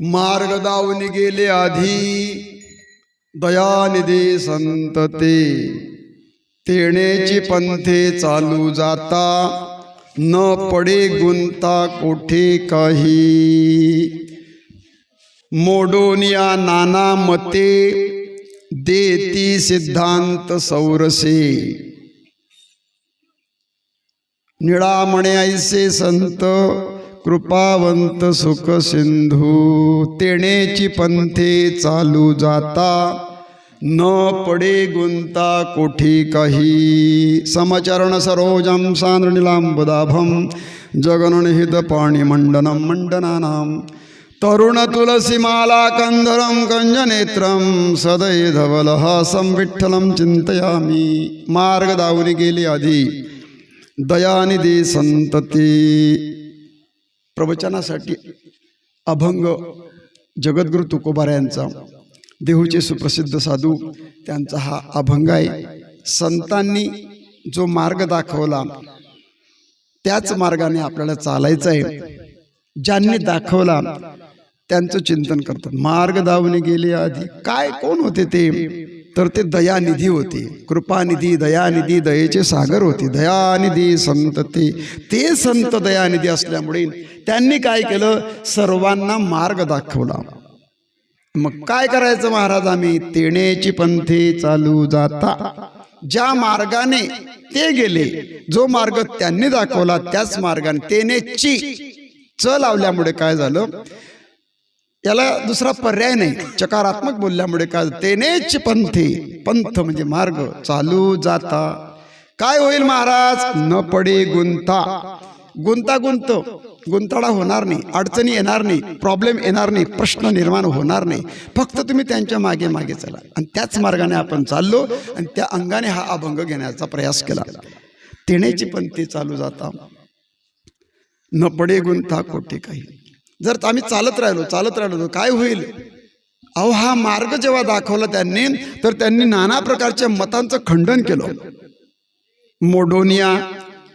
मार्ग दावून गेले आधी. दयानिधी संत ते. तेण्याची पंथे चालू जाता. न पडे गुंता कोठे काही. मोडोनिया नाना मते. देती सिद्धांत सौरसे. निळामणे ऐसे संत. कृपावंत सुख सिंधू तेणेची पंथे चालू जाता. न पडे गुंता कोठी काही. समचरण सरोजम सांद्रनिलांबदाभम जगननिहित पाणिमंडनं मंडनानाम तरुण तुलसीमाला कंधरम कंजनेत्रम सदै धवलहासं संविठ्ठलम चिंतयामी मार्ग दावून गेली आधी. दयानिधी संतती. प्रवचनासाठी अभंग जगद्गुरु तुकोबारा यांचा देहूचे सुप्रसिद्ध साधू त्यांचा हा अभंग आहे. संतांनी जो मार्ग दाखवला त्याच मार्गाने आपल्याला चालायचं आहे. ज्यांनी दाखवला त्यांचं चिंतन करतात. मार्ग दावणे गेले आधी काय कोण होते ते? तर ते दयानिधी होती. कृपानिधी दयानिधी दयेचे सागर होती. दयानिधी संत ते. ते संत दयानिधी असल्यामुळे त्यांनी काय केलं? सर्वांना मार्ग दाखवला. मग काय करायचं महाराज आम्ही? तेणेची पंथे चालू जाता. ज्या मार्गाने ते गेले जो मार्ग त्यांनी दाखवला त्याच मार्गाने तेनेची च लावल्यामुळे काय झालं? याला दुसरा पर्याय नाही. चकारात्मक बोलल्यामुळे काय तेनेच पंथे. पंथ म्हणजे मार्ग. चालू जाता. काय होईल महाराज? न पडे गुंता. गुंता गुंत. गुंताळा होणार नाही. अडचणी येणार नाही. प्रॉब्लेम येणार नाही. प्रश्न निर्माण होणार नाही. फक्त तुम्ही त्यांच्या मागे मागे चला. आणि त्याच मार्गाने आपण चाललो आणि त्या अंगाने हा अभंग घेण्याचा प्रयास केला. तेनेची पंथी चालू जाता. न पडे गुंता कोठे काही? जर आम्ही चालत राहिलो चालत राहिलो तर काय होईल? अहो हा मार्ग जेव्हा दाखवला त्यांनी तर त्यांनी नाना प्रकारच्या मतांचं खंडन केलं. मोडोनिया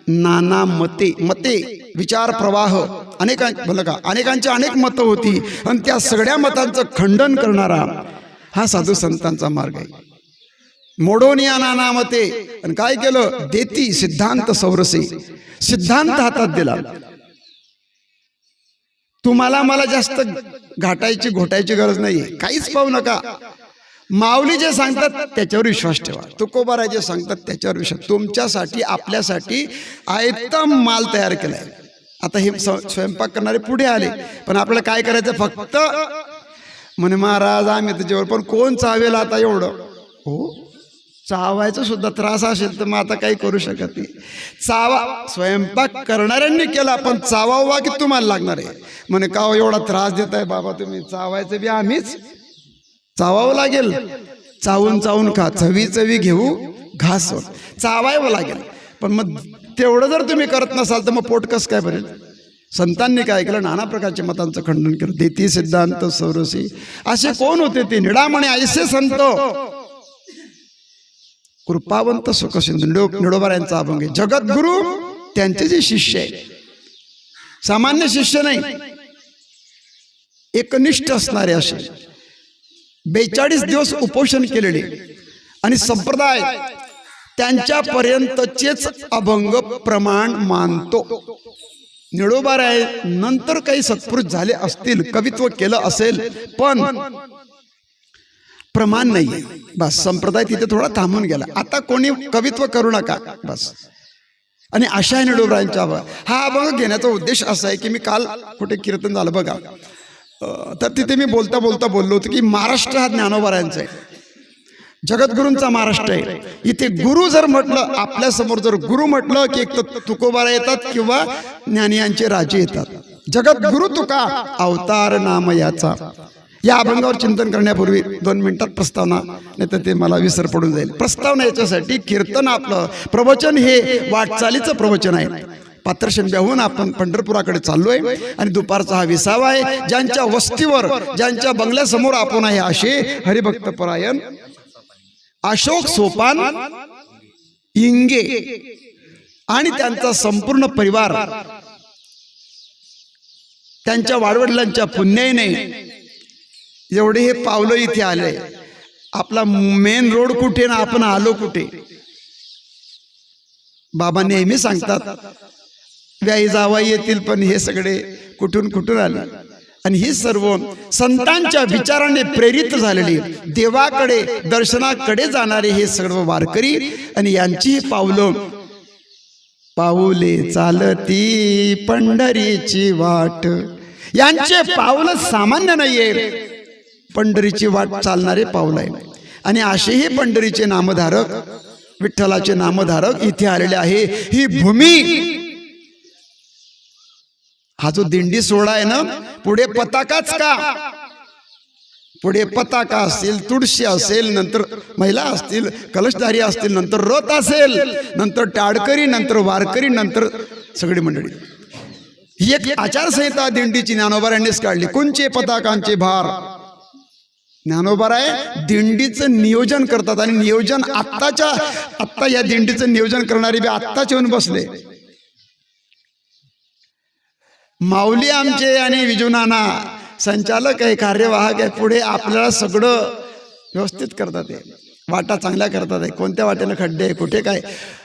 नाना मते मते विचार प्रवाह अनेकां भलं का अनेकांची अनेक मतं होती आणि त्या सगळ्या मतांचं खंडन करणारा हा साधू संतांचा मार्ग आहे. मोडोनिया नाना मते आणि काय केलं? देती सिद्धांत सौरसे. सिद्धांत हातात दिला. तुम्हाला मला जास्त घाटायची घोटायची गरज नाहीये. काहीच पाहू नका. माऊली जे सांगतात त्याच्यावर विश्वास ठेवा. तुकोबारा जे सांगतात त्याच्यावर विश्वास. तुमच्यासाठी आपल्यासाठी आयतम माल तयार केलाय. आता हे स- स्वयंपाक करणारे पुढे आले पण आपल्याला काय करायचं? फक्त म्हणे महाराज आम्ही त्याच्यावर पण कोण चावेल आता एवढं? हो चावायचं सुद्धा त्रास असेल तर मग आता काही करू शकत नाही. चावा स्वयंपाक करणाऱ्यांनी केला पण चावावा की तुम्हाला लागणार आहे? म्हणे का हो एवढा त्रास देत आहे बाबा तुम्ही? चावायचं बी आम्हीच. चावावं लागेल. चावून चावून खा. चवी चवी घेऊ घास चावायवं लागेल. पण मग तेवढं जर तुम्ही करत नसाल तर मग पोट कसं काय भरेल? संतांनी काय केलं? नाना प्रकारच्या मतांचं खंडन केलं. देती सिद्धांत सौरसी. असे कोण होते ते? निडामणे ऐसे संत. कृपावंत सुखसिंधू निडो निडोबार यांचा अभंग आहे. जगद्गुरु त्यांचे जे शिष्य आहे सामान्य शिष्य नाही एकनिष्ठ असणारे असे. बेचाळीस दिवस उपोषण केलेले आणि संप्रदाय त्यांच्यापर्यंतचेच अभंग प्रमाण मानतो. निळोबाराय नंतर काही सत्पुरुष झाले असतील कवित्व केलं असेल पण प्रमाण नाहीये बस संप्रदाय तिथे थोडा थांबून गेला. आता कोणी कवित्व करू नका. बस. आणि अशा निडोबरांच्या हा अभंग घेण्याचा उद्देश असा आहे की मी काल कुठे कीर्तन झालं बघा. तर तिथे मी बोलता बोलता बोललो होतो की महाराष्ट्र हा ज्ञानोबारांचा आहे. जगद्गुरूंचा महाराष्ट्र आहे. इथे गुरु जर म्हटलं आपल्यासमोर जर गुरु म्हटलं की एक तर तुकोबारा येतात किंवा ज्ञानियांचे राजे येतात. जगद्गुरु तुका अवतार नाम याचा. या अभंगावर चिंतन करण्यापूर्वी दोन मिनिटात प्रस्तावना नाही तर ते मला विसर पडून जाईल. प्रस्तावना याच्यासाठी कीर्तन आपलं प्रवचन हे वाटचालीचं प्रवचन आहे. पात्रशेंब्याहून आपण पंढरपुराकडे चाललोय आणि दुपारचा हा विसावा आहे. ज्यांच्या वस्तीवर ज्यांच्या बंगल्यासमोर आपण आहे असे हरिभक्त परायण अशोक सोपान इंगे आणि त्यांचा संपूर्ण परिवार त्यांच्या वाडवडिलांच्या पुण्याईने एवढे हे पावलं इथे आले. आपला मेन रोड कुठे ना आपण आलो कुठे? बाबा नेहमी सांगतात व्याई जावा येतील पण हे सगळे कुठून कुठून आले? आणि ही सर्व संतांच्या विचाराने प्रेरित झालेली देवाकडे दर्शनाकडे जाणारे हे सर्व वारकरी आणि यांची पावलं पाऊले चालती पंढरीची वाट. यांचे पावलं सामान्य नाहीये. पंढरीची वाट चालणारे पाऊल आहे आणि असेही पंढरीचे नामधारक विठ्ठलाचे नामधारक इथे आलेले आहे. ही भूमी हा जो दिंडी सोहळा आहे ना पुढे पताकाच का? पुढे पताका असतील तुळशी असेल नंतर महिला असतील कलशधारी असतील नंतर रथ असेल नंतर टाडकरी नंतर वारकरी नंतर सगळी मंडळी. ही एक आचारसंहिता दिंडीची ज्ञानोबा यांनीच काढली. कोणचे पताकांचे भार? ज्ञानोबा आहे दिंडीचं नियोजन करतात आणि नियोजन आत्ताच्या आत्ता या दिंडीचं नियोजन करणारे बी आत्ताच येऊन बसले. माऊली आमचे आणि विजुनाना संचालक आहे कार्यवाहक आहे पुढे आपल्याला सगळं व्यवस्थित करतात आहे वाटा चांगल्या करतात आहे कोणत्या वाटेनं खड्डे आहे कुठे काय?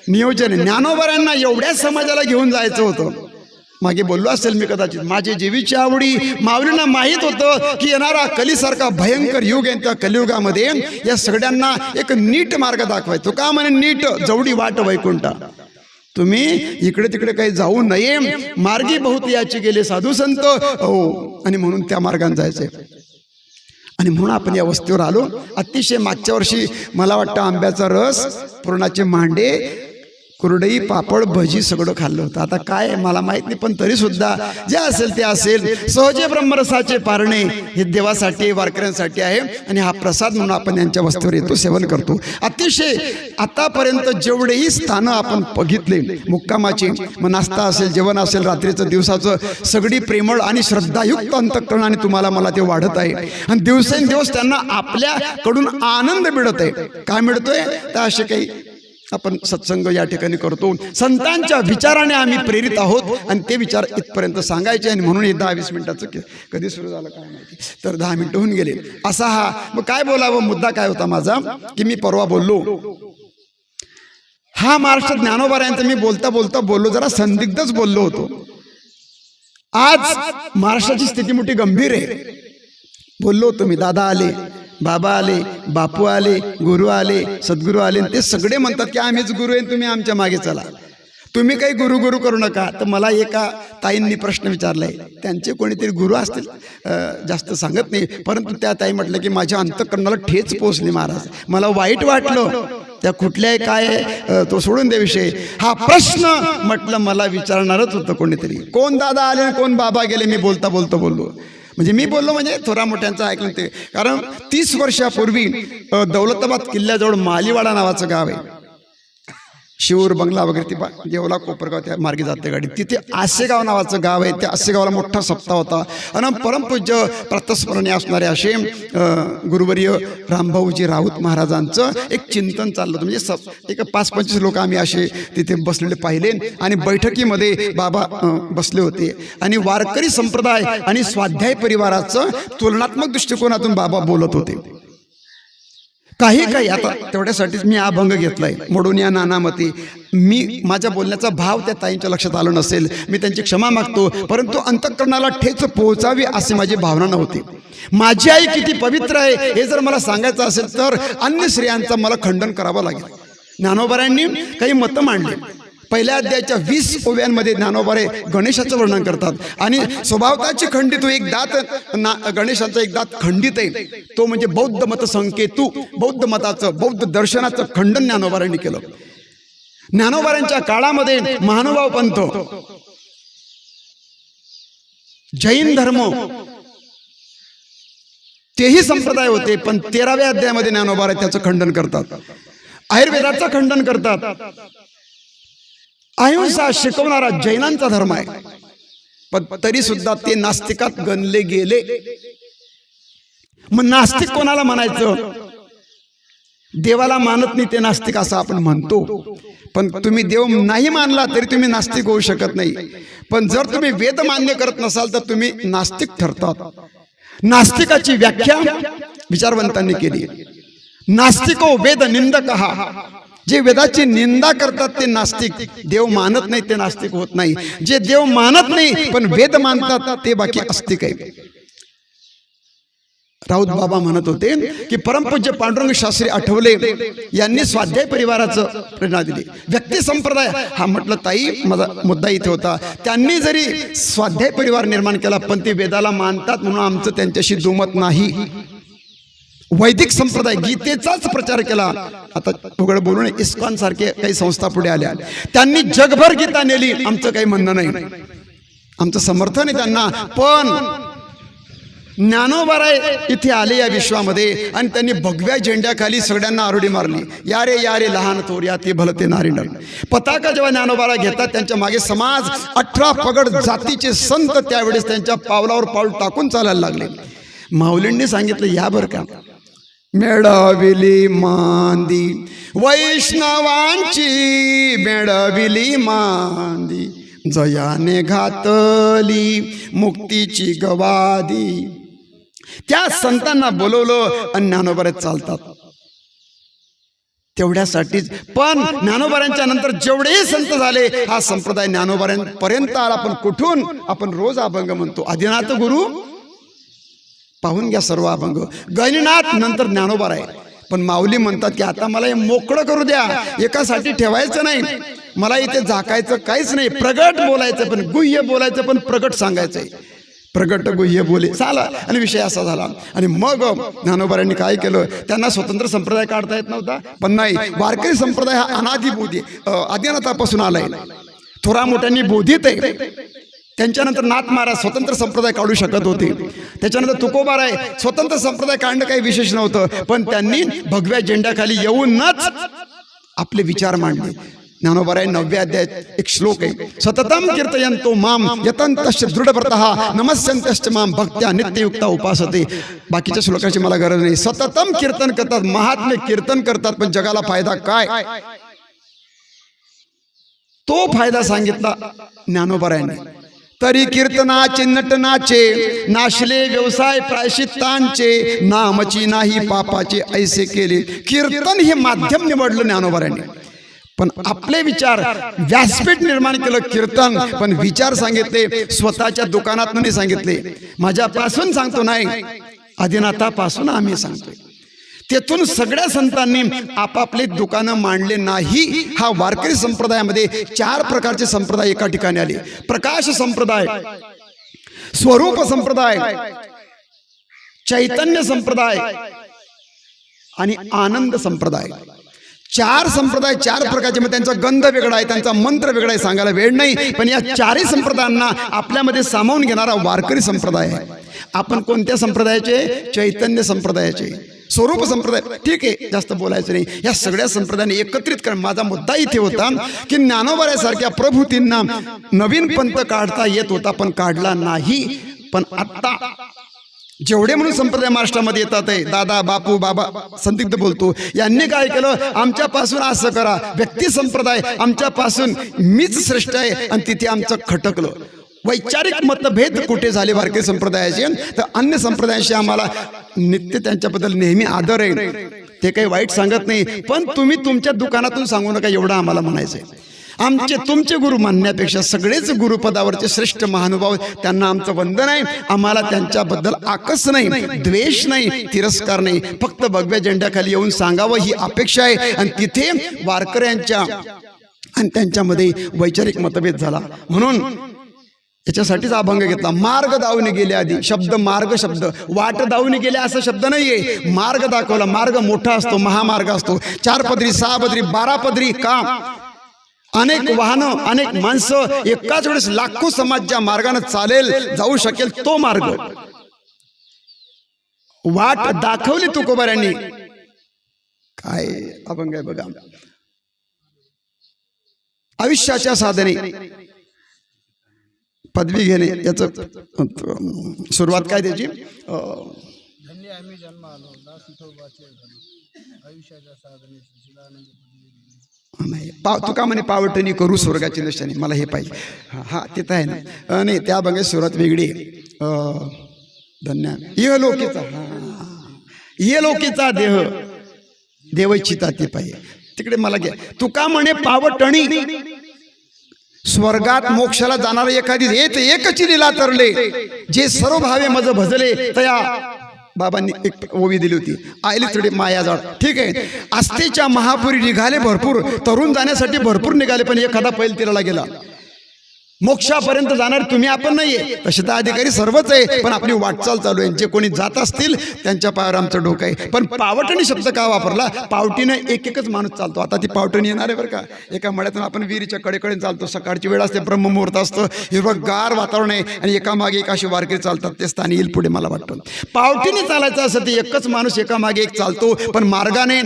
नियोजन. ज्ञानोबरांना ज्ञानोबऱ्यांना एवढ्याच समाजाला घेऊन जायचं होतं. मागे बोललो असेल मी कदाचित. माझे जीवीची आवडी माऊलींना माहीत होतं की येणारा कलीसारखा भयंकर युग आहे. त्या कलियुगामध्ये या सगळ्यांना एक नीट मार्ग दाखवायचो. का म्हणे नीट? जवडी वाट वैकुंठा. तुम्ही इकडे तिकडे काही जाऊ नये. मार्गी बहुत याची गेले साधू संत. हो. आणि म्हणून त्या मार्गाने जायचंय आणि म्हणून आपण या वस्तीवर आलो. अतिशय मागच्या वर्षी मला वाटतं आंब्याचा रस पुरणाचे मांडे कुरडई पापड भजी सगळं खाल्लं होतं. आता काय मला माहीत नाही पण तरी सुद्धा जे असेल ते असेल. सहजे ब्रह्मरसाचे पारणे हे देवासाठी वारकऱ्यांसाठी आहे. आणि हा प्रसाद म्हणून आपण यांच्या वस्तूवर येतो सेवन करतो. अतिशय आतापर्यंत जेवढेही स्थानं आपण बघितले मुक्कामाची मग नाश्ता असेल जेवण असेल रात्रीचं दिवसाचं सगळी प्रेमळ आणि श्रद्धायुक्त अंतकरणाने तुम्हाला मला ते वाढत आहे. आणि दिवसेंदिवस त्यांना आपल्याकडून आनंद मिळत आहे. काय मिळतोय? तर असे काही आपण सत्संग या ठिकाणी करतो. संतांच्या विचाराने आम्ही प्रेरित आहोत आणि ते विचार इथपर्यंत सांगायचे आणि म्हणून हे दहा वीस मिनिटाचं कधी सुरू झालं काय माहिती. तर दहा मिनिटं होऊन गेले. असा हा मग काय बोलावं? मुद्दा काय होता माझा? की मी परवा बोललो. हा महाराष्ट्र ज्ञानोबाऱ्यांचा मी बोलता बोलता बोललो जरा संदिग्धच बोललो होतो. आज महाराष्ट्राची स्थिती मोठी गंभीर आहे. बोललो होतो मी दादा आले. बाबा आले बापू आले गुरु आले सद्गुरू आले ते सगळे म्हणतात की आम्हीच गुरु आहे तुम्ही आमच्या मागे चला. तुम्ही काही गुरु गुरु करू नका. तर मला एका ताईंनी प्रश्न विचारलाय. त्यांचे कोणीतरी गुरु असतील? जास्त सांगत नाही. परंतु त्या ताई म्हटलं की माझ्या अंतकरणाला ठेच पोचली महाराज. मला वाईट वाटलं. त्या कुठल्याही काय तो सोडून दे विषय. हा प्रश्न म्हटलं मला विचारणारच होतं कोणीतरी. कोण दादा आले कोण बाबा गेले? मी बोलता बोलता बोललो. म्हणजे मी बोललो म्हणजे थोरा मोठ्यांचं ऐकलं ते. कारण तीस वर्षापूर्वी दौलताबाद किल्ल्याजवळ मालीवाडा नावाचं गाव आहे. शिवूर बंगला वगैरे ती बा- देवला कोपरगाव त्या मार्गे जाते गाडी. तिथे आसेगाव नावाचं गाव आहे. त्या आसेगावला मोठा सप्ताह होता. आणि परमपूज्य प्रतस्मरणी असणारे असे गुरुवर्य रामभाऊजी राऊत महाराजांचं एक चिंतन चाललं होतं. म्हणजे स एक पाच पंचवीस लोक आम्ही असे तिथे बसलेले पाहिले. आणि बैठकीमध्ये बाबा बसले होते. आणि वारकरी संप्रदाय आणि स्वाध्याय परिवाराचं तुलनात्मक दृष्टिकोनातून बाबा बोलत होते. काही काही आता तेवढ्यासाठीच मी अभंग घेतलाय. मोडून या नानामती. मी माझ्या बोलण्याचा भाव त्या ताईंच्या लक्षात आलो नसेल. मी त्यांची क्षमा मागतो. परंतु अंतःकरणाला ठेच पोहोचावी अशी माझी भावना नव्हती. माझी आई किती पवित्र आहे हे जर मला सांगायचं असेल तर अन्य स्त्रियांचं मला खंडन करावं लागेल. ज्ञानोबाऱ्यांनी काही मतं मांडली. पहिल्या अध्यायाच्या वीस ओव्यांमध्ये ज्ञानोबारे गणेशाचं वर्णन करतात. आणि स्वभावताची खंडित एक दात ना गणेशाचा एक दात खंडित आहे. तो म्हणजे बौद्ध मत संकेतू बौद्ध मताचं बौद्ध दर्शनाचं खंडन ज्ञानोबारांनी केलं. ज्ञानोबारांच्या काळामध्ये महानुभाव पंथ जैन धर्म तेही संप्रदाय होते पण तेराव्या अध्यायामध्ये ज्ञानोबारे त्याचं खंडन करतात. आयुर्वेदाचं खंडन करतात. अहिंसा शिकवणारा जैनांचा धर्म आहे. पण तरी सुद्धा ते नास्तिकात गणले गेले. मग नास्तिक कोणाला म्हणायचं? देवाला मानत नाही ते नास्तिक असं आपण म्हणतो. पण तुम्ही देव नाही मानला तरी तुम्ही नास्तिक होऊ शकत नाही. पण जर तुम्ही वेद मान्य करत नसाल तर तुम्ही नास्तिक ठरतात. नास्तिकाची व्याख्या विचारवंतांनी केली. नास्तिको वेद निंदक. जे वेदाची निंदा करतात ते नास्तिक. देव मानत नाही ते नास्तिक होत नाही. जे देव मानत नाही पण वेद मानतात ते बाकी आस्तिक आहे. राऊत बाबा म्हणत होते की परमपूज्य पांडुरंग शास्त्री आठवले यांनी स्वाध्याय परिवाराचं प्रेरणा दिली. व्यक्ती संप्रदाय हा म्हटलं ताई माझा मुद्दा इथे होता. त्यांनी जरी स्वाध्याय परिवार निर्माण केला पण ते वेदाला मानतात म्हणून आमचं त्यांच्याशी दुमत नाही. वैदिक संप्रदाय गीतेचाच प्रचार केला. आता उघड बोलून इस्कॉन सारखे काही संस्था पुढे आल्या. त्यांनी जगभर गीता नेली. आमचं काही म्हणणं नाही. आमचं समर्थन आहे त्यांना. पण ज्ञानोबाराय इथे आले या विश्वामध्ये आणि त्यांनी भगव्या झेंड्याखाली सगळ्यांना आरोडी मारली. या रे या रे लहान थोर या ते भलते नारिंड पताका जेव्हा ज्ञानोबारा घेतात त्यांच्या मागे समाज अठरा पगड जातीचे संत त्यावेळेस त्यांच्या पावलावर पाऊल टाकून चालायला लागले. माऊलींनी सांगितलं या बरं का मेळविली मांदी. वैष्णवांची मेळविली मांदी. जयाने घातली मुक्तीची गवादी. त्या संतांना बोलवलं आणि ज्ञानोबऱ्यात चालतात. तेवढ्यासाठीच. पण ज्ञानोबाऱ्यांच्या नंतर जेवढे संत झाले हा संप्रदाय ज्ञानोबाऱ्यांपर्यंत आला. पण कुठून? आपण रोज अभंग म्हणतो. आदिनाथ गुरु पाहून घ्या सर्व अभंग. गणनाथ नंतर ज्ञानोबार आहे. पण माऊली म्हणतात की आता मला हे मोकळं करू द्या. एकासाठी ठेवायचं नाही. मला इथे झाकायचं काहीच नाही. प्रगट बोलायचं पण गुह्य बोलायचं पण प्रगट सांगायचंय प्रगट गुह्य बोले. चाला आणि विषय असा झाला. आणि मग ज्ञानोबाऱ्यांनी काय केलं? त्यांना स्वतंत्र संप्रदाय काढता येत नव्हता. पण नाही. वारकरी संप्रदाय हा अनादिबोधी आदिनाथापासून आलाय. थोरा मोठ्यांनी बोधित आहे. त्यांच्यानंतर नाथ महाराज स्वतंत्र संप्रदाय काढू शकत होते. त्याच्यानंतर तुकोबाराय स्वतंत्र संप्रदाय काढणं काही विशेष नव्हतं पण त्यांनी भगव्या झेंड्याखाली येऊनच आपले विचार मांडले. ज्ञानोबाराय नवव्या अध्याय एक श्लोक आहे. सततम कीर्तयंतो माम यतंतश्च दृढव्रतः नमस्यंतश्च माम भक्त्या नित्ययुक्ता उपासते. बाकीच्या श्लोकाची मला गरज नाही. सततम कीर्तन करतात महात्मे कीर्तन करतात पण जगाला फायदा काय? तो फायदा सांगितला ज्ञानोबारायने. तरी कीर्तनाचे नटनाचे नाशले व्यवसाय प्रायशित्तांचे नामची नाही पापाचे ऐसे केले. कीर्तन हे माध्यम निवडलं ज्ञानोबारायने पण आपले विचार व्यासपीठ निर्माण केलं कीर्तन पण विचार सांगितले स्वतःच्या दुकानात नाही सांगितले. माझ्यापासून सांगतो नाही आदिनाथापासून आम्ही सांगतोय. तेथून सगळ्या संतांनी आपापले दुकानं मांडले नाही. हा वारकरी संप्रदायामध्ये चार प्रकारचे संप्रदाय एका ठिकाणी आले. प्रकाश संप्रदाय स्वरूप संप्रदाय चैतन्य संप्रदाय आणि आनंद संप्रदाय. चार संप्रदाय चार प्रकारचे मग त्यांचा गंध वेगळा आहे त्यांचा मंत्र वेगळा आहे सांगायला वेळ नाही. पण या चारही संप्रदायांना आपल्यामध्ये सामावून घेणारा वारकरी संप्रदाय आहे. आपण कोणत्या संप्रदायाचे? चैतन्य संप्रदायाचे. स्वरूप संप्रदाय. ठीक आहे जास्त बोलायचं नाही. या सगळ्या संप्रदायाने एकत्रित करण माझा मुद्दा इथे होता की ज्ञानोबऱ्यासारख्या प्रभूतींना नवीन पंथ काढता येत होता पण काढला नाही. पण आत्ता जेवढे म्हणून संप्रदाय महाराष्ट्रामध्ये येतात आहे दादा बापू बाबा संदिग्ध बोलतो. यांनी काय केलं? आमच्यापासून असं करा. व्यक्ती संप्रदाय आमच्यापासून मीच श्रेष्ठ आहे आणि तिथे आमचं खटकलं. वैचारिक मतभेद कुठे झाले भारतीय संप्रदायाचे? तर अन्य संप्रदायाशी आम्हाला नित्य त्यांच्याबद्दल नेहमी आदर आहे. ते काही वाईट सांगत नाही. पण तुम्ही तुमच्या दुकानातून सांगू नका एवढं आम्हाला म्हणायचं आहे आमचे तुमचे गुरु मानण्यापेक्षा सगळेच गुरुपदावरचे श्रेष्ठ महानुभाव त्यांना आमचं वंदन आहे. आम्हाला त्यांच्याबद्दल आकस नाही द्वेष नाही तिरस्कार नाही. फक्त भगव्या झेंड्याखाली येऊन सांगावं ही अपेक्षा आहे. आणि तिथे वारकऱ्यांच्या आणि त्यांच्यामध्ये वैचारिक मतभेद झाला. म्हणून याच्यासाठीच अभंग घेतला. मार्ग दावून गेले आधी. शब्द मार्ग शब्द. वाट दावून गेले असा शब्द नाहीये. मार्ग दाखवला. मार्ग मोठा असतो महामार्ग असतो. चार पदरी सहा पदरी बारा पदरी का अनेक वाहनं अनेक माणसं एकाच वेळेस लाखो समाज ज्या मार्गाने चालेल जाऊ शकेल तो मार्ग. वाट दाखवली तुकोबाऱ्यांनी काय अभंग आहे बघा. आयुष्याच्या साधने. पदवी घेणे याचं सुरुवात काय त्याची? अं, धन्य आम्ही जन्म आलो दास विठोबाचे झालो आयुष्याच्या साधने. नाही. पाव तुका म्हणे पावटणी करू स्वर्गाची निशाने मला हे पाहिजे. हा हा तिथं आहे ना. नाही त्या अभंगाची सुरुवात वेगळी धन्य ये धन्य. ये हा. देह. देवचिता ती पाहिजे. तिकडे मला घ्या. तुका म्हणे पावटणी? स्वर्गात मोक्षाला जाणारे एखादी येत एकच लिला तरले. जे सर्व भावे मज भजले तया बाबांनी एक ओवी दिली होती. आयली थोडी मायाजाळ ठीक आहे. आस्थेच्या महापुरी निघाले भरपूर. तरुण जाण्यासाठी भरपूर निघाले पण एखादा पैल तिराला गेला. मोक्षापर्यंत जाणार तुम्ही आपण नाहीये. तसे तर अधिकारी सर्वच आहे पण आपली वाटचाल चालू आहे. जे कोणी जात असतील त्यांच्या पायावर आमचं डोकं आहे. पण पावटणी शब्द का वापरला? पावटीनं एक एकच माणूस चालतो. आता ती पावटणी येणार आहे बरं का. एका मळ्यातून आपण विहिरीच्या कडेकडे चालतो. सकाळची वेळ असते ब्रह्ममुहूर्त असतं. हिरवं गार वातावरण आहे आणि एकामागे एक अशी वारकरी चालतात. ते स्थानी येईल पुढे मला वाटतं. पावटीने चालायचं असं ते एकच माणूस एकामागे एक चालतो पण मार्गाने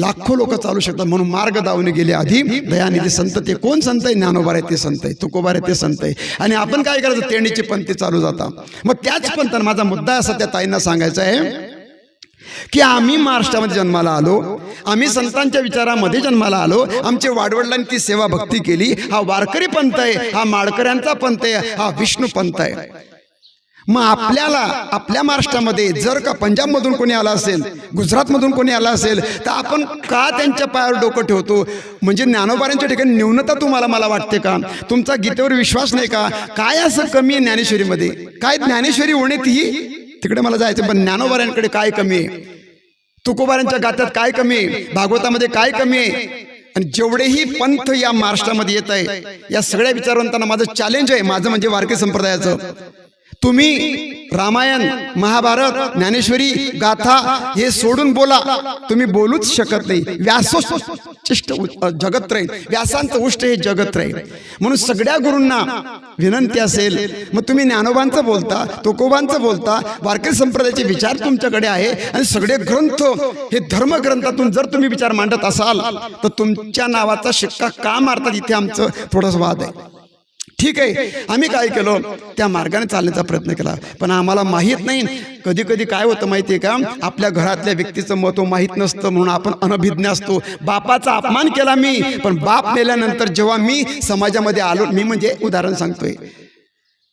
लाखो लोक चालू शकतात म्हणून मार्ग दावणे गेले आधी. दयानिधी संत ते कोण संत आहे? ज्ञानोबार आहे ते संत आहे तुकोबार आहे ते संत आहे. आणि आपण काय करायचं? तेंडीची पंथी चालू जाता मग त्याच पंथानं माझा मुद्दा असा त्या ताईंना सांगायचा आहे की आम्ही महाराष्ट्रामध्ये जन्माला आलो आम्ही संतांच्या विचारामध्ये जन्माला आलो आमचे वाडवडिलांनी ती सेवा भक्ती केली. हा वारकरी पंथ आहे हा माडकऱ्यांचा पंथ आहे हा विष्णू पंथ आहे. मग आपल्याला आपल्या महाराष्ट्रामध्ये जर का पंजाबमधून कोणी आला असेल गुजरातमधून कोणी आला असेल तर आपण का त्यांच्या पायावर डोकं ठेवतो? म्हणजे ज्ञानोबाऱ्यांच्या ठिकाणी न्यूनता तुम्हाला मला वाटते का? तुमचा गीतेवर विश्वास नाही का? काय असं कमी आहे ज्ञानेश्वरीमध्ये? काय ज्ञानेश्वरी होणे ही? तिकडे मला जायचं पण ज्ञानोबाऱ्यांकडे काय कमी आहे? तुकोबाऱ्यांच्या गात्यात काय कमी आहे? भागवतामध्ये काय कमी आहे? आणि जेवढेही पंथ या महाराष्ट्रामध्ये येत आहे या सगळ्या विचारवंतांना माझं चॅलेंज आहे. माझं म्हणजे वारकरी संप्रदायाचं. तुम्ही रामायण महाभारत ज्ञानेश्वरी गाथा हे सोडून बोला. तुम्ही बोलूच शकत नाही. व्यासोष्ट जगत राहील. व्यासांचं उष्ट हे जगत राहील. म्हणून सगळ्या गुरूंना विनंती असेल मग तुम्ही ज्ञानोबांचं बोलता तुकोबांचं बोलता वारकरी संप्रदायाचे विचार तुमच्याकडे आहे आणि सगळे ग्रंथ हे धर्मग्रंथातून जर तुम्ही विचार मांडत असाल तर तुमच्या नावाचा शिक्का का मारतात इथे आमचं? थोडंसं वाद आहे. ठीक आहे. आम्ही काय केलं? त्या मार्गाने चालण्याचा प्रयत्न केला. पण आम्हाला माहीत नाही. कधी कधी काय होतं माहिती आहे का? आपल्या घरातल्या व्यक्तीचं महत्त्व माहीत नसतं म्हणून आपण अनभिज्ञ असतो. बापाचा अपमान केला मी. पण बाप मेल्यानंतर जेव्हा मी समाजामध्ये आलो मी म्हणजे उदाहरण सांगतोय.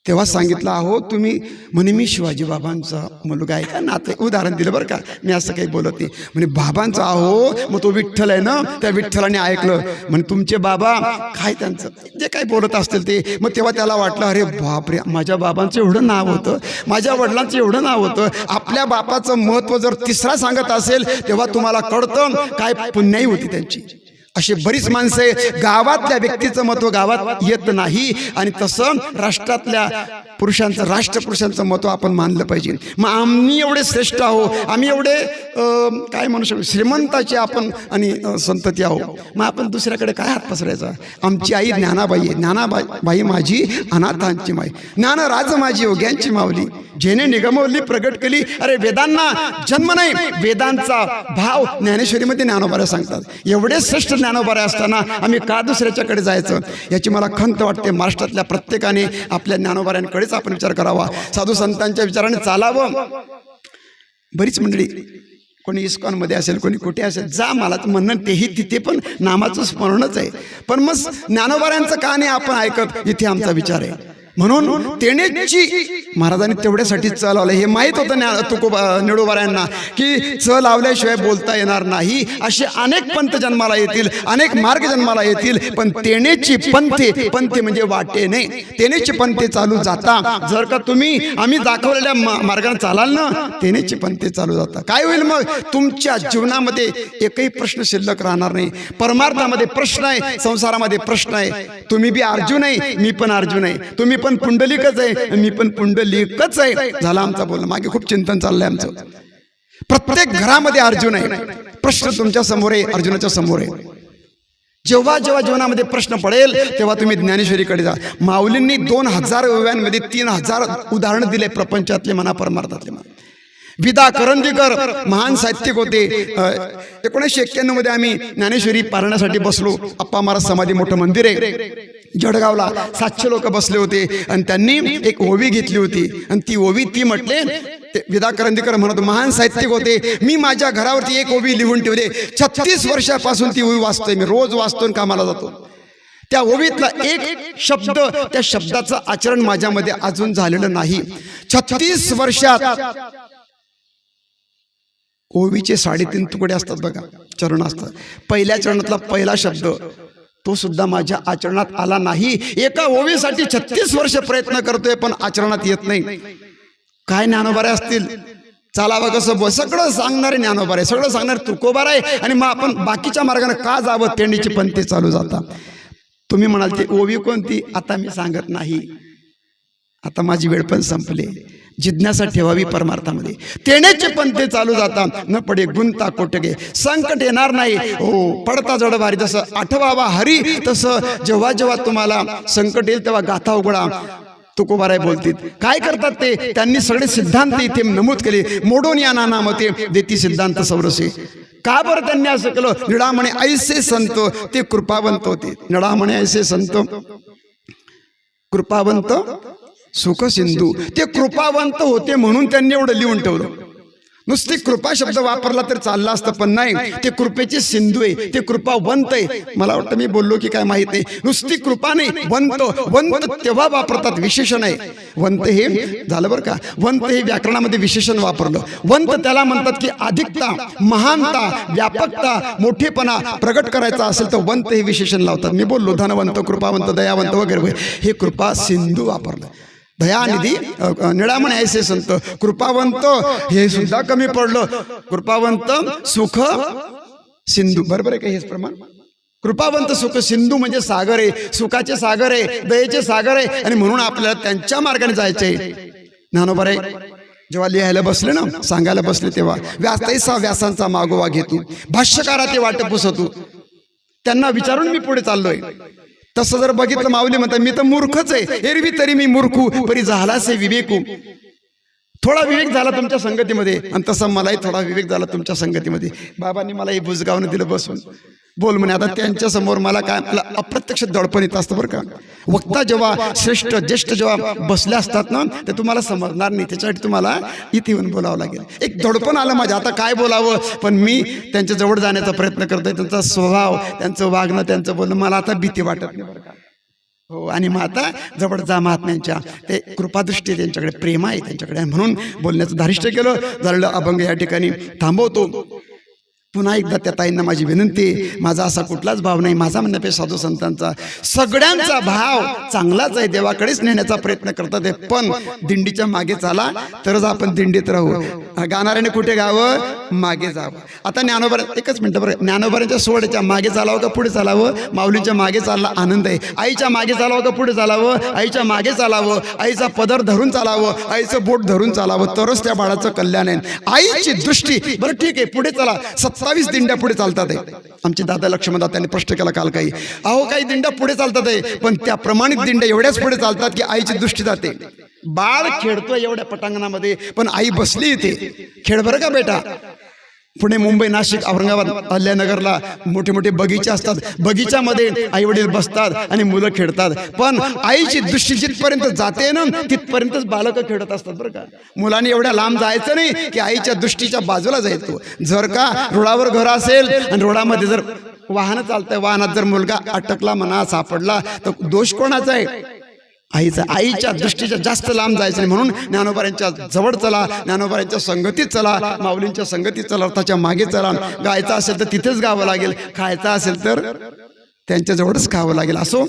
तेव्हा सांगितलं अहो तुम्ही म्हणे मी शिवाजी बाबांचा मुलगा आहे का? नाते उदाहरण दिलं बरं का? मी असं काही बोलत नाही. म्हणे बाबांचा अहो मग तो विठ्ठल आहे ना? त्या विठ्ठलाने ऐकलं. म्हणे तुमचे बाबा काय त्यांचं? जे काही बोलत असतील ते. मग तेव्हा त्याला वाटलं अरे बापरे माझ्या बाबांचं एवढं नाव होतं माझ्या वडिलांचं एवढं नाव होतं. आपल्या बापाचं महत्त्व जर तिसरा सांगत असेल तेव्हा तुम्हाला कळतं काय पुण्याही होती त्यांची. अशी बरीच माणसं गावातल्या व्यक्तीचं महत्त्व गावात येत नाही आणि तसं राष्ट्रातल्या पुरुषांचं राष्ट्रपुरुषांचं महत्त्व आपण मानलं पाहिजे. मग आम्ही एवढे श्रेष्ठ आहो. आम्ही एवढे काय म्हणू शकतो श्रीमंताचे आपण आणि संतती आहो. मग आपण दुसऱ्याकडे काय हात पसरायचा? आमची आई ज्ञानाबाई आहे. ज्ञानाबाई. बाई माझी अनाथांची माई. ज्ञान राज माझी योग्यांची माऊली. जेने निगमवली प्रगट केली. अरे वेदांना जन्म नाही. वेदांचा भाव ज्ञानेश्वरीमध्ये ज्ञानोबाऱ्या सांगतात. एवढे श्रेष्ठ ज्ञानोबाऱ्या असताना आम्ही का दुसऱ्याच्याकडे जायचं? याची मला खंत वाटते. महाराष्ट्रातल्या प्रत्येकाने आपल्या ज्ञानोबाऱ्यांकडेच आपण विचार करावा. साधू संतांच्या विचाराने चालावं. बरीच मंडळी कोणी इस्कॉनमध्ये असेल कोणी कुठे असेल जा मला तर म्हणणं तेही तिथे पण नामाचं स्मरणच आहे. पण मग ज्ञानोबाऱ्यांचं का नाही आपण ऐकत? इथे आमचा विचार आहे. म्हणून तेणेची महाराजांनी तेवढ्यासाठी च लावलं. हे माहीत होतं ना तुकोबा निडोबाऱ्यांना की च लावल्याशिवाय बोलता येणार नाही. असे अनेक पंथ जन्माला येतील अनेक मार्ग जन्माला येतील पण तेणेची पंथे पंथे म्हणजे वाटेने तेणेची पंथे चालू जाता. जर का तुम्ही आम्ही दाखवलेल्या मार्गाने चालाल ना तेनेची पंथे चालू जाता. काय होईल मग? तुमच्या जीवनामध्ये एकही प्रश्न शिल्लक राहणार नाही. परमार्थामध्ये प्रश्न आहे संसारामध्ये प्रश्न आहे. तुम्ही बी अर्जुन आहे मी पण अर्जुन आहे. तुम्ही पण पुंडलिकच आहे मी पण पुंडलिकच आहे. झाला आमचा बोलणं. मागे खूप चिंतन चाललंय आमचं. प्रत्येक घरामध्ये अर्जुन आहे. प्रश्न तुमच्यासमोर आहे अर्जुनाच्या समोर आहे. जेव्हा जेव्हा जीवनामध्ये प्रश्न पडेल तेव्हा तुम्ही ज्ञानेश्वरीकडे जा. माऊलींनी दोन हजार ओव्यांमध्ये तीन हजार उदाहरणं दिले प्रपंचातले म्हणा परमार्थातले म्हणा. विदा करंदीकर महान साहित्यिक होते. एकोणीसशे एक्क्याण्णवमध्ये आम्ही ज्ञानेश्वरी पारण्यासाठी बसलो. अप्पा महाराज समाधी मोठं मंदिर आहे. जडगावला सातशे लोक बसले होते आणि त्यांनी एक ओवी घेतली होती. आणि ती ओवी ती म्हटले ते विदा करंदीकर म्हणत महान साहित्यिक होते. मी माझ्या घरावरती एक ओवी लिहून ठेवले. छत्तीस वर्षापासून ती ओवी वाचतोय मी रोज वाचतो कामाला जातो. त्या ओवीतला एक शब्द त्या शब्दाचं आचरण माझ्यामध्ये अजून झालेलं नाही. छत्तीस वर्षात ओवीचे साडेतीन तुकडे असतात बघा चरण असतात. पहिल्या चरणातला पहिला शब्द तो सुद्धा माझ्या आचरणात आला नाही. एका ओवीसाठी छत्तीस वर्ष प्रयत्न करतोय पण आचरणात येत नाही. काय ज्ञानोबारे असतील? चालावं कसं? ब सगळं सांगणारे ज्ञानोबार आहे सगळं सांगणारे तुकोबार आहे. आणि मग आपण बाकीच्या मार्गाने का जावं? तेंडीची पंथी चालू जातात. तुम्ही म्हणाल ते ओवी कोणती? आता मी सांगत नाही. आता माझी वेळ पण संपली. जिज्ञासा ठेवावी परमार्थामध्ये. तेण्याचे पंथे चालू जातात न पडे गुंता कोटगे संकट येणार नाही. हो पडता जड भारी जसं आठवावा हरी तसं जेव्हा जेव्हा तुम्हाला संकट येईल तेव्हा गाथा उघडा. तुकोबाराय बोलतील काय करतात ते? त्यांनी सगळे सिद्धांत इथे नमूद केले. मोडून या नानामते देती सिद्धांत सौरसे. का बरं त्यांनी असं केलं? निडामणे ऐसे संत ते कृपावंत होते. निडामणे ऐसे संत. कृपावंत सुख सिंधू. ते कृपावंत होते म्हणून त्यांनी एवढं लिहून ठेवलं. नुसती कृपा शब्द वापरला तर चालला असतं पण नाही. ते कृपेचे सिंधू आहे. ते कृपावंत आहे. मला वाटतं मी बोललो की काय माहीत नाही. नुसती कृपा नाही. वंत वंत तेव्हा वापरतात विशेषण आहे. वंत हे झालं बरं का? वंत हे व्याकरणामध्ये विशेषण वापरलं. वंत त्याला म्हणतात की अधिकता महानता व्यापकता मोठेपणा प्रगट करायचा असेल तर वंत हे विशेषण लावतात. मी बोललो धनवंत कृपावंत दयावंत वगैरे वगैरे. हे कृपा सिंधू वापरलं. दयानिधी निळामणे ऐसे संत कृपावंत हे सुद्धा कमी पडलं कृपावंत सुख सिंधू बरोबर आहे का हेच प्रमाण कृपावंत सुख सिंधू म्हणजे सागर आहे सुखाचे सागर आहे दयेचे सागर आहे आणि म्हणून आपल्याला त्यांच्या मार्गाने जायचंय ज्ञानोबर आहे जेव्हा लिहायला बसले ना सांगायला बसले तेव्हा व्यास तैसा व्यासांचा मागोवा घेतो भाष्यकारा ते वाट पुसतो त्यांना विचारून मी पुढे चाललोय तसं जर बघितलं माऊली म्हणतात मी तर मूर्खच आहे. एरवी तरी मी मूर्खू. परी झालासे विवेकू. थोडा विवेक झाला तुमच्या संगतीमध्ये. आणि तसा मलाही थोडा विवेक झाला तुमच्या संगतीमध्ये. बाबांनी मला हे बुजगावनं दिलं बसून. बोल म्हणे आता त्यांच्यासमोर मला काय मला अप्रत्यक्ष दडपण येत असतं बरं का? वक्ता जेव्हा श्रेष्ठ ज्येष्ठ जेव्हा बसले असतात ना ते तुम्हाला समजणार नाही. त्याच्यासाठी तुम्हाला इथे येऊन बोलावं लागेल. एक दडपण आलं माझ्या. आता काय बोलावं? पण मी त्यांच्या जवळ जाण्याचा प्रयत्न करतोय. त्यांचा स्वभाव त्यांचं वागणं त्यांचं बोलणं मला आता भीती वाटत नाही. हो आणि मग आता जवळ जा महात्म्यांच्या. ते कृपादृष्टी त्यांच्याकडे प्रेम आहे त्यांच्याकडे. म्हणून बोलण्याचं धारिष्ट केलं. झालं अभंग या ठिकाणी थांबवतो. पुन्हा एकदा त्या ताईंना माझी विनंती. माझा असा कुठलाच भाव नाही माझा म्हणण्यापेक्षा साधू संतांचा. सगळ्यांचा भाव चांगलाच आहे देवाकडेच नेण्याचा प्रयत्न करतात आहे. पण दिंडीच्या मागे चाला तरच आपण दिंडीत राहू. गाणाऱ्याने कुठे गावं? मागे जावं. आता ज्ञानोबर एकच मिनटं बरं. ज्ञानोबरांच्या सोहळ्याच्या मागे चालावं का पुढे चालावं? माऊलींच्या मागे चालला आनंद आहे. आईच्या मागे चालावं का पुढे चालावं? आईच्या मागे चालावं. आईचा पदर धरून चालावं. आईचं बोट धरून चालावं. तरच त्या बाळाचं कल्याण आहे. आईची दृष्टी. बरं ठीक आहे पुढे चला. सत्तावीस दिंड्या पुढे चालतात आहे आमचे दादा लक्ष्मणदा त्यांनी प्रश्न केला काल काही. अहो काही दिंड्या पुढे चालतात आहे पण त्या प्रमाणित दिंड्या एवढ्याच पुढे चालतात की आईची दृष्टी जाते. बाळ खेळतोय एवढ्या पटांगणामध्ये पण आई बसली इथे. खेळ बरं का बेटा? पुणे मुंबई नाशिक औरंगाबाद हल्ल्यानगरला मोठे मोठे बगीचे असतात. बगीच्यामध्ये आई वडील बसतात आणि मुलं खेळतात. पण आईची दृष्टी जिथपर्यंत जाते ना तिथपर्यंतच बालकं खेळत असतात बरं का. मुलांनी एवढ्या लांब जायचं नाही की आईच्या दृष्टीच्या बाजूला जायचो. जर का रुळावर घर असेल आणि रुळामध्ये जर वाहन चालतंय वाहनात जर मुलगा अटकला म्हणा सापडला तर दोष कोणाचा आहे? आईचा आईच्या दृष्टीच्या जास्त लांब जायचं नाही. म्हणून ज्ञानोबाऱ्यांच्या जवळ चला ज्ञानोबाऱ्यांच्या संगतीत चला माऊलींच्या संगतीत चला त्याच्यामागे चला गायचं असेल तर तिथेच गावं लागेल खायचं असेल तर त्यांच्या जवळच खावं लागेल. असो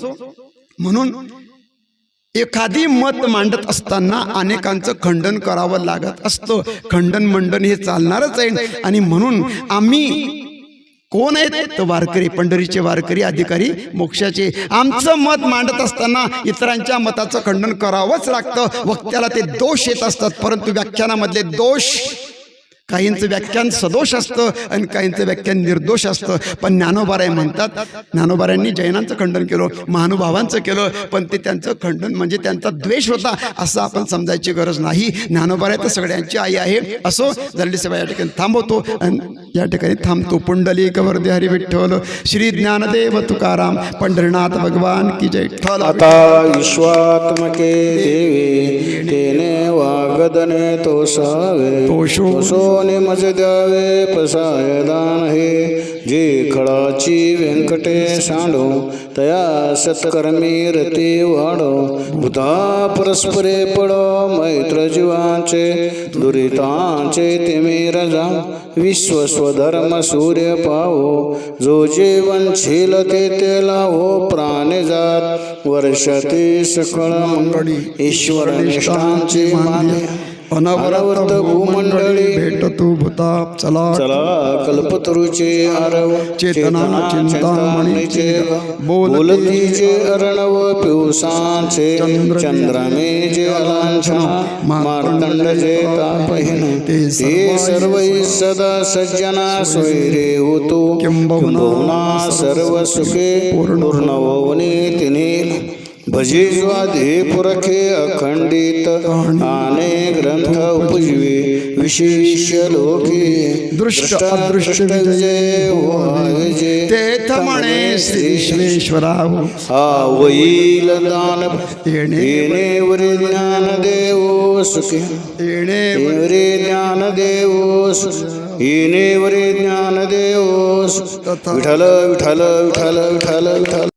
म्हणून एखादी मत मांडत असताना अनेकांचं खंडन करावं लागत असतं. खंडन मंडन हे चालणारच आहे. आणि म्हणून आम्ही कोण आहेत? तर वारकरी पंढरीचे वारकरी अधिकारी मोक्षाचे. आमचं मत मांडत असताना इतरांच्या मताचं खंडन करावंच लागतं. वक्त्याला ते दोष येत असतात परंतु व्याख्यानामधले दोष काहींचं व्याख्यान सदोष असतं आणि काहींचं व्याख्यान निर्दोष असतं. पण ज्ञानोबाराय म्हणतात ज्ञानोबारायांनी जैनांचं खंडन केलं महानुभावांचं केलं पण ते त्यांचं खंडन म्हणजे त्यांचा द्वेष होता असं आपण समजायची गरज नाही. ज्ञानोबाराय तर सगळ्यांची आई आहे. असो जरली सेवा या ठिकाणी थांबवतो आणि या ठिकाणी थांबतो. पुंडली कवर्दे हरी विठ्ठल श्री ज्ञानदेव तुकाराम पंढरीनाथ भगवान की जय. आता विश्वात्मके देवी तेने वागदने तोसावे तोषो कोणी मज द्यावे पसाय दान हे जे खळाची व्यंकटे सांडो तया सत्कर्मी रती वाढो भूता परस्परे पडो मैत्र जीवांचे दुरितांचे तिमी रजा. विश्व स्वधर्म सूर्य पावो. जो जीवनशील ते तेला हो प्राण जात. वर्षती सकळ मंगळी ईश्वर निष्ठांची माने अनवरत भूमंडळी भेटतु भूता चला चला कल्पतरूचे आरव चेतना चिंतामणीचे बोलतीचे अर्णव पिवसांचे चंद्रमे जे अलांछना मार्तंड जे तापहीन. ते सर्व सदा सज्जना स्वैरे होतो. किंबहुना सर्व सुखे पूर्ण होवने तिने भजे स्वाधे पुरखे अखंडित आने ग्रंथ उपजीवे विशेष लोके दृष्ट अदृष्ट विजय हो विजय तेथ म्हणे श्री विश्वेश्वराव हा। वैल दान येणे वरे ज्ञान देव सुखे। येणे वरे ज्ञान देव सुखे। येणे वरे ज्ञान देव सुखे. विठ्ठल विठ्ठल विठ्ठल विठ्ठल विठ्ठल।